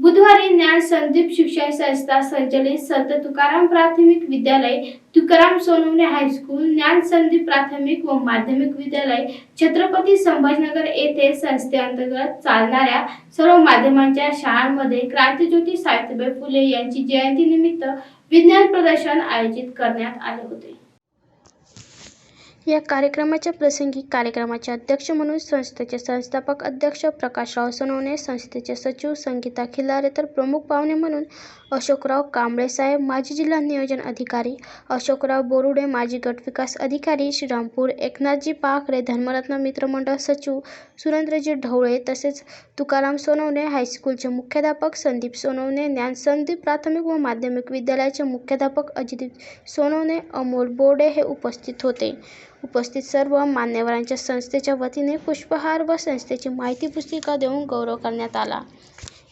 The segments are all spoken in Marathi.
बुधवारी ज्ञान संदीप शिक्षण संस्था संचलित संत तुकाराम प्राथमिक विद्यालय तुकाराम सोनवणे हायस्कूल ज्ञान संदीप प्राथमिक व माध्यमिक विद्यालय छत्रपती संभाजीनगर येथे संस्थेअंतर्गत चालणाऱ्या सर्व माध्यमांच्या शाळांमध्ये क्रांतीज्योती सावित्रीबाई फुले यांची जयंती निमित्त विज्ञान प्रदर्शन आयोजित करण्यात आले होते. या कार्यक्रमाच्या प्रसंगी कार्यक्रमाचे अध्यक्ष म्हणून संस्थेचे संस्थापक अध्यक्ष प्रकाशराव सोनवणे संस्थेचे सचिव संगीता खिलारे तर प्रमुख पाहुणे म्हणून अशोकराव कांबळे साहेब माजी जिल्हा नियोजन अधिकारी अशोकराव बोरुडे माजी गट विकास अधिकारी श्रीरामपूर एकनाथजी पाखरे धर्मरत्न मित्रमंडळ सचिव सुरेंद्रजी ढवळे तसेच तुकाराम सोनवणे हायस्कूलचे मुख्याध्यापक संदीप सोनवणे ज्ञान संदीप प्राथमिक व माध्यमिक विद्यालयाचे मुख्याध्यापक अजित सोनवणे अमोल बोर्डे हे उपस्थित होते. उपस्थित सर्व मान्यवरांच्या संस्थेच्या वतीने पुष्पहार व संस्थेची माहिती पुस्तिका देऊन गौरव करण्यात आला.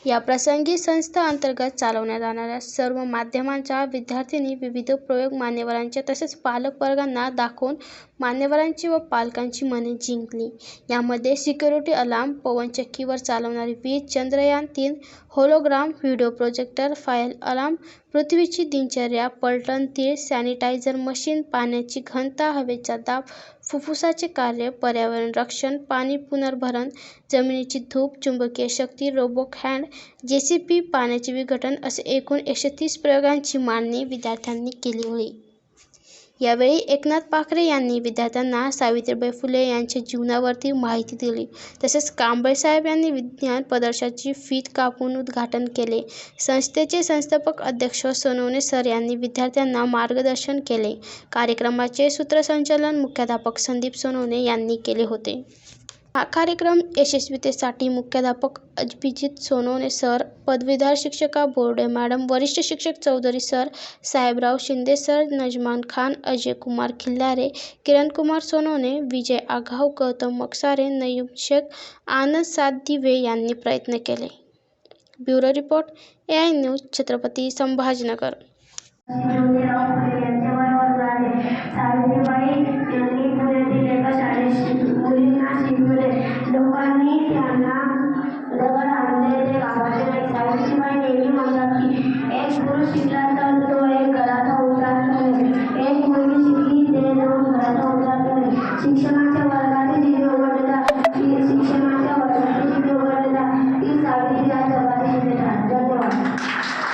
या प्रसंगी संस्था अंतर्गत चालवण्यात जाणाऱ्या सर्व माध्यमांच्या विद्यार्थ्यांनी विविध प्रयोग मान्यवरांचे तसेच पालकवर्गांना दाखवून मान्यवरांची व पालकांची मने जिंकली. यामध्ये सिक्युरिटी अलार्म पवनचक्कीवर चालवणारी वीज चंद्रयान तीन hologram video projector file alarm पृथ्वीची दिनचर्या पलटण तीळ सॅनिटायझर मशीन पाण्याची घनता हवेचा दाब फुफ्फुसाचे कार्य पर्यावरण रक्षण पाणी पुनर्भरण जमिनीची धूप चुंबकीय शक्ती रोबोट हँड जेसीपी पाण्याचे विघटन असे एकूण एकशे तीस प्रयोगांची मांडणी विद्यार्थ्यांनी केली होती. यावेळी एकनाथ पाखरे यांनी विद्यार्थ्यांना सावित्रीबाई फुले यांच्या जीवनावरती माहिती दिली. तसेच कांबळे साहेब यांनी विज्ञान प्रदर्शनाची फीत कापून उद्घाटन केले. संस्थेचे संस्थापक अध्यक्ष सोनवणे सर यांनी विद्यार्थ्यांना मार्गदर्शन केले. कार्यक्रमाचे सूत्रसंचालन मुख्याध्यापक संदीप सोनवणे यांनी केले होते. हा कार्यक्रम यशस्वीतेसाठी मुख्याध्यापक अभिजित सोनवणे सर पदवीधर शिक्षिका बोर्डे मॅडम वरिष्ठ शिक्षक चौधरी सर साहेबराव शिंदे सर नजमान खान अजय कुमार खिल्लारे किरण कुमार सोनवणे विजय आघाव गौतम मक्सारे नयूम शेख आनंद सातदिवे यांनी प्रयत्न केले. Bureau report A I news Chhatrapati Sambhajinagar. लोकांनी त्यांना दगड आणले ते गावाचे सावित्रीबाई नेहमी म्हणतात